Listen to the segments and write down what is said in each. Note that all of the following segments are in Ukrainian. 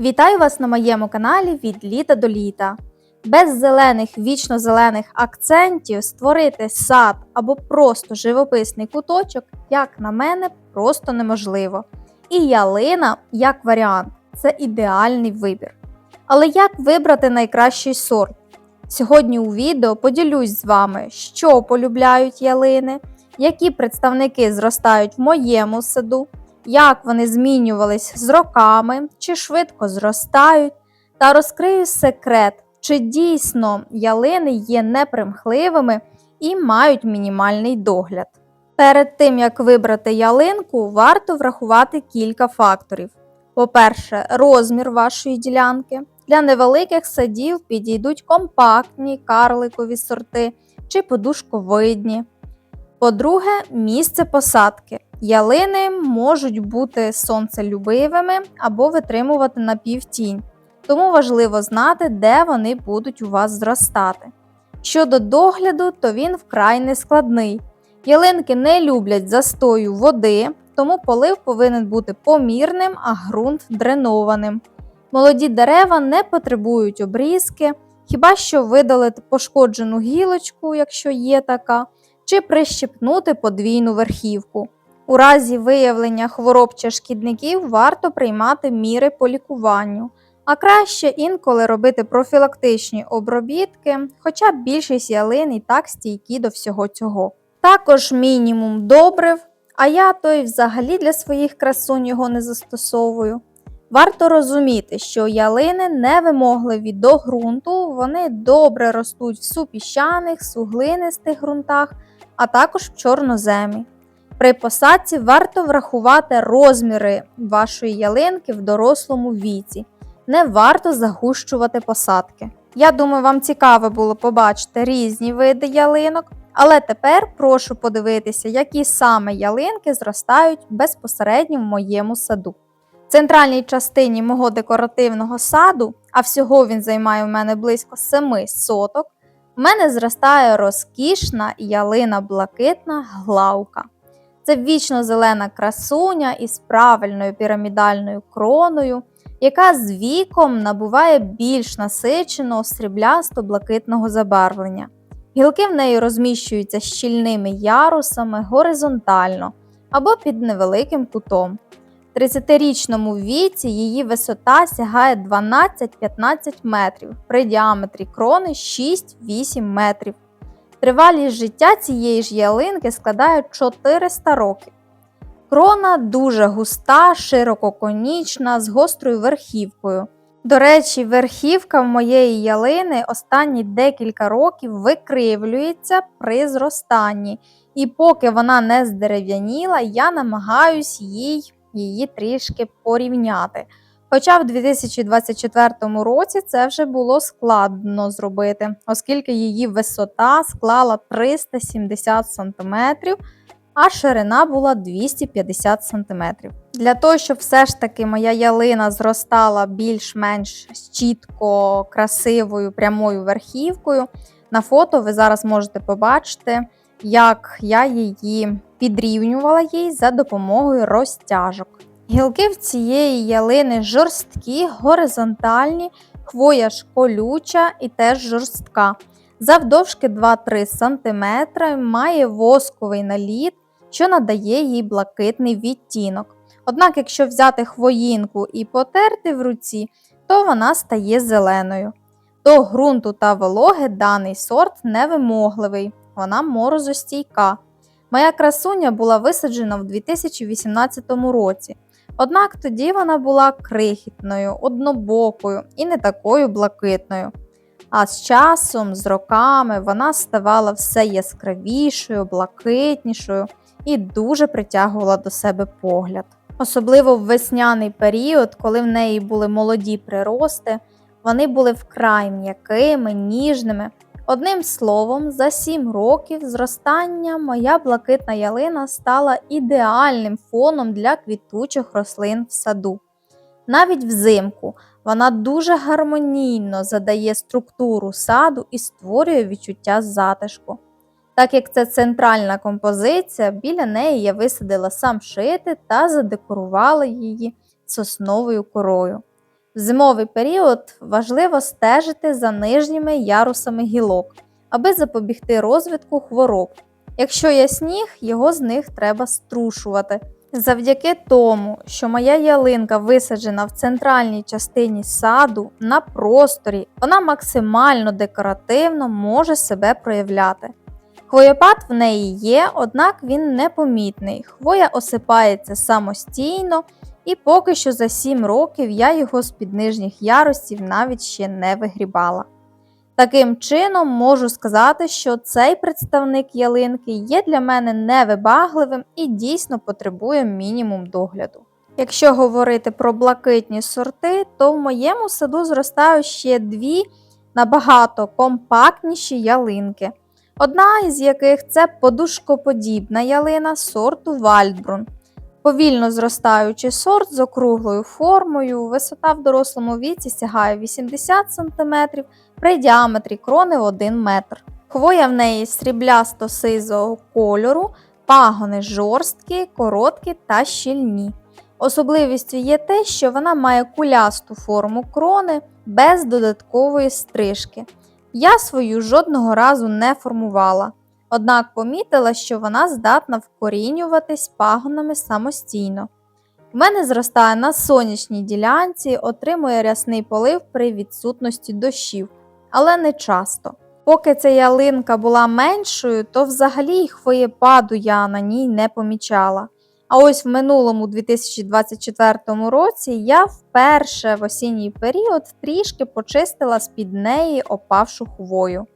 Вітаю вас на моєму каналі від літа до літа. Без зелених вічно-зелених акцентів створити сад або просто живописний куточок, як на мене, просто неможливо. І ялина, як варіант, це ідеальний вибір. Але як вибрати найкращий сорт? Сьогодні у відео поділюсь з вами, що полюбляють ялини, які представники зростають в моєму саду, як вони змінювались з роками, чи швидко зростають, та розкрию секрет, чи дійсно ялини є непримхливими і мають мінімальний догляд. Перед тим як вибрати ялинку, варто врахувати кілька факторів. По-перше, розмір вашої ділянки. Для невеликих садів підійдуть компактні карликові сорти чи подушковидні. По-друге, місце посадки. Ялини можуть бути сонцелюбивими або витримувати напівтінь, тому важливо знати, де вони будуть у вас зростати. Щодо догляду, то він вкрай нескладний. Ялинки не люблять застою води, тому полив повинен бути помірним, а ґрунт дренованим. Молоді дерева не потребують обрізки, хіба що видалити пошкоджену гілочку, якщо є така, чи прищепнути подвійну верхівку. У разі виявлення хвороб чи шкідників варто приймати міри по лікуванню, а краще інколи робити профілактичні обробітки, хоча більшість ялин і так стійкі до всього цього. Також мінімум добрив, а я той взагалі для своїх красунь його не застосовую. Варто розуміти, що ялини невимогливі до ґрунту, вони добре ростуть в супіщаних, суглинистих ґрунтах, а також в чорноземі. При посадці варто врахувати розміри вашої ялинки в дорослому віці. Не варто загущувати посадки. Я думаю, вам цікаво було побачити різні види ялинок, але тепер прошу подивитися, які саме ялинки зростають безпосередньо в моєму саду. В центральній частині мого декоративного саду, а всього він займає в мене близько 7 соток, в мене зростає розкішна ялина блакитна главка. Це вічно зелена красуня із правильною пірамідальною кроною, яка з віком набуває більш насиченого сріблясто-блакитного забарвлення. Гілки в неї розміщуються щільними ярусами горизонтально або під невеликим кутом. В 30-річному віці її висота сягає 12-15 метрів, при діаметрі крони 6-8 метрів. Тривалість життя цієї ж ялинки складає 400 років. Крона дуже густа, ширококонічна, з гострою верхівкою. До речі, верхівка моєї ялини останні декілька років викривлюється при зростанні, і поки вона не здерев'яніла, я намагаюсь їй її трішки порівняти. Хоча в 2024 році це вже було складно зробити, оскільки її висота склала 370 см, а ширина була 250 см. Для того, щоб все ж таки моя ялина зростала більш-менш чітко, красивою, прямою верхівкою, на фото ви зараз можете побачити, як я її підрівнювала їй за допомогою розтяжок. Гілки в цієї ялини жорсткі, горизонтальні, хвоя ж колюча і теж жорстка. Завдовжки 2-3 см має восковий наліт, що надає їй блакитний відтінок. Однак, якщо взяти хвоїнку і потерти в руці, то вона стає зеленою. До ґрунту та вологи даний сорт невимогливий, вона морозостійка. Моя красуня була висаджена в 2018 році. Однак тоді вона була крихітною, однобокою і не такою блакитною. А з часом, з роками, вона ставала все яскравішою, блакитнішою і дуже притягувала до себе погляд. Особливо в весняний період, коли в неї були молоді прирости, вони були вкрай м'якими, ніжними. Одним словом, за 7 років зростання моя блакитна ялина стала ідеальним фоном для квітучих рослин в саду. Навіть взимку вона дуже гармонійно задає структуру саду і створює відчуття затишку. Так як це центральна композиція, біля неї я висадила сам шити та задекорувала її сосновою корою. В зимовий період важливо стежити за нижніми ярусами гілок, аби запобігти розвитку хвороб. Якщо є сніг, його з них треба струшувати. Завдяки тому, що моя ялинка висаджена в центральній частині саду на просторі, вона максимально декоративно може себе проявляти. Хвоєпад в неї є, однак він непомітний. Хвоя осипається самостійно, і поки що за 7 років я його з під нижніх ярусів навіть ще не вигрібала. Таким чином, можу сказати, що цей представник ялинки є для мене невибагливим і дійсно потребує мінімум догляду. Якщо говорити про блакитні сорти, то в моєму саду зростають ще дві набагато компактніші ялинки. Одна із яких це подушкоподібна ялина сорту Вальдбрун. Повільно зростаючий сорт з округлою формою, висота в дорослому віці сягає 80 см, при діаметрі крони 1 метр. Хвоя в неї сріблясто-сизого кольору, пагони жорсткі, короткі та щільні. Особливістю є те, що вона має кулясту форму крони без додаткової стрижки. Я свою жодного разу не формувала, однак помітила, що вона здатна вкорінюватись пагонами самостійно. У мене зростає на сонячній ділянці, отримує рясний полив при відсутності дощів, але не часто. Поки ця ялинка була меншою, то взагалі й хвоєпаду я на ній не помічала. А ось в минулому 2024 році я вперше в осінній період трішки почистила з-під неї опавшу хвою.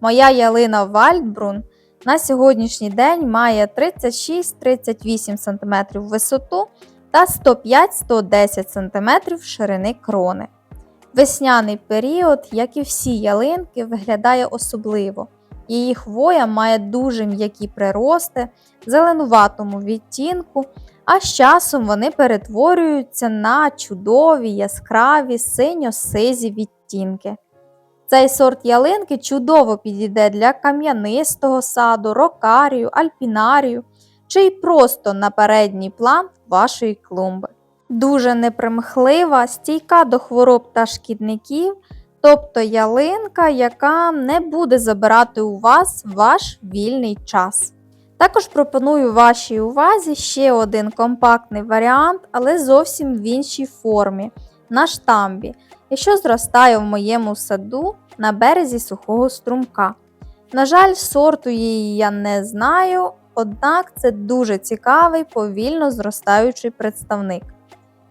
Моя ялина Вальдбрун на сьогоднішній день має 36-38 см висоту та 105-110 см ширини крони. Весняний період, як і всі ялинки, виглядає особливо. Її хвоя має дуже м'які прирости, зеленуватому відтінку, а з часом вони перетворюються на чудові яскраві синьо-сизі відтінки. Цей сорт ялинки чудово підійде для кам'янистого саду, рокарію, альпінарію чи й просто на передній план вашої клумби. Дуже непримхлива, стійка до хвороб та шкідників, тобто ялинка, яка не буде забирати у вас ваш вільний час. Також пропоную вашій увазі ще один компактний варіант, але зовсім в іншій формі на штамбі, що зростає в моєму саду на березі сухого струмка. На жаль, сорту її я не знаю, однак це дуже цікавий повільно зростаючий представник.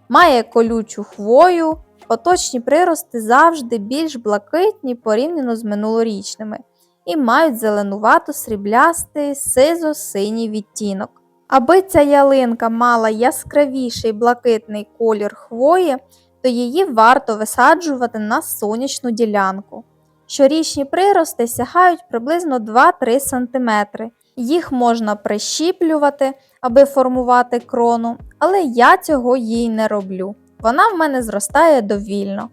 Має колючу хвою, поточні прирости завжди більш блакитні порівняно з минулорічними і мають зеленувато сріблястий сизо-синій відтінок. Аби ця ялинка мала яскравіший блакитний колір хвої, то її варто висаджувати на сонячну ділянку. Щорічні прирости сягають приблизно 2-3 см. Їх можна прищіплювати, аби формувати крону, але я цього їй не роблю. Вона в мене зростає довільно.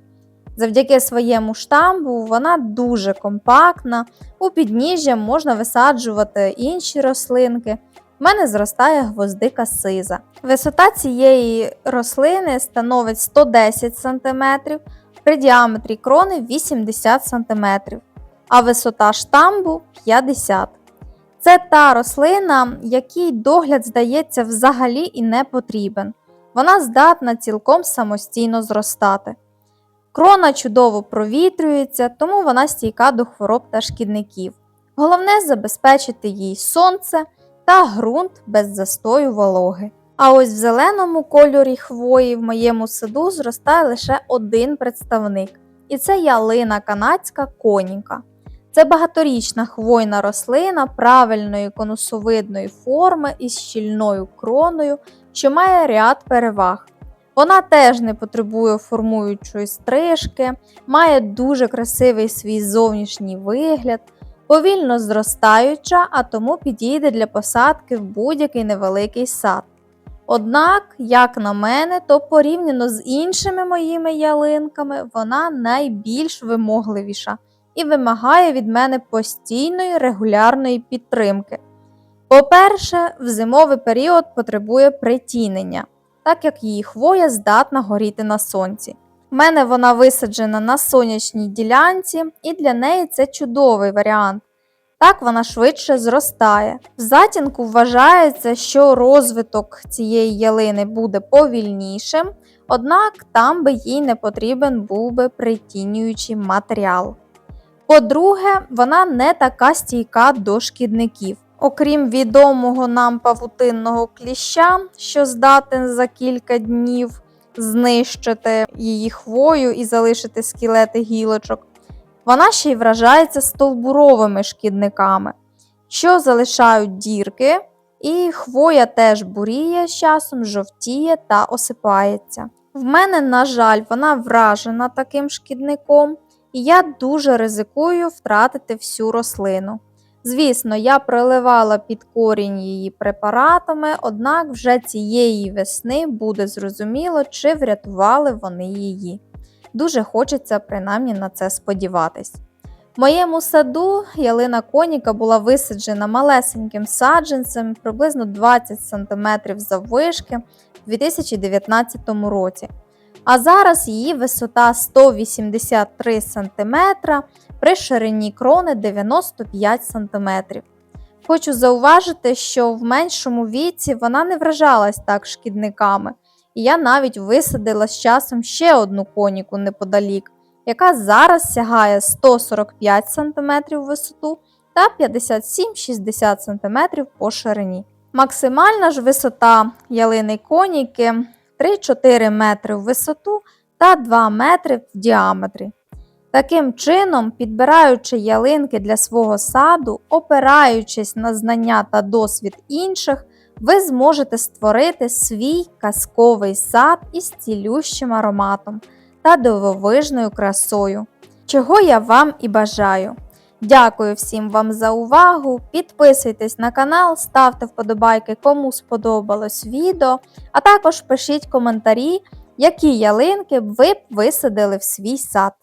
Завдяки своєму штамбу вона дуже компактна, у підніжжя можна висаджувати інші рослинки. В мене зростає гвоздика сиза. Висота цієї рослини становить 110 см, при діаметрі крони 80 см, а висота штамбу 50 см. Це та рослина, якій догляд, здається, взагалі і не потрібен. Вона здатна цілком самостійно зростати. Крона чудово провітрюється, тому вона стійка до хвороб та шкідників. Головне забезпечити їй сонце та ґрунт без застою вологи. А ось в зеленому кольорі хвої в моєму саду зростає лише один представник, і це ялина канадська коніка. Це багаторічна хвойна рослина правильної конусовидної форми із щільною кроною, що має ряд переваг. Вона теж не потребує формуючої стрижки, має дуже красивий свій зовнішній вигляд, повільно зростаюча, а тому підійде для посадки в будь-який невеликий сад. Однак, як на мене, то порівняно з іншими моїми ялинками, вона найбільш вимогливіша і вимагає від мене постійної регулярної підтримки. По-перше, в зимовий період потребує притінення, так як її хвоя здатна горіти на сонці. В мене вона висаджена на сонячній ділянці, і для неї це чудовий варіант. Так вона швидше зростає. В затінку вважається, що розвиток цієї ялини буде повільнішим, однак там би їй не потрібен був би притінюючий матеріал. По-друге, вона не така стійка до шкідників. Окрім відомого нам павутинного кліща, що здатен за кілька днів знищити її хвою і залишити скелети гілочок, вона ще й вражається стовбуровими шкідниками, що залишають дірки, і хвоя теж буріє з часом, жовтіє та осипається. В мене, на жаль, вона вражена таким шкідником, і я дуже ризикую втратити всю рослину. Звісно, я проливала під корінь її препаратами, однак вже цієї весни буде зрозуміло, чи врятували вони її. Дуже хочеться принаймні на це сподіватись. В моєму саду ялина коніка була висаджена малесеньким саджанцем приблизно 20 см заввишки в 2019 році. А зараз її висота 183 см при ширині крони 95 см. Хочу зауважити, що в меншому віці вона не вражалась так шкідниками, і я навіть висадила з часом ще одну коніку неподалік, яка зараз сягає 145 см висоту та 57-60 см по ширині. Максимальна ж висота ялини коніки 3-4 метри в висоту та 2 метри в діаметрі. Таким чином, підбираючи ялинки для свого саду, опираючись на знання та досвід інших, ви зможете створити свій казковий сад із цілющим ароматом та дивовижною красою, чого я вам і бажаю. Дякую всім вам за увагу. Підписуйтесь на канал, ставте вподобайки, кому сподобалось відео, а також пишіть коментарі, які ялинки ви б висадили в свій сад.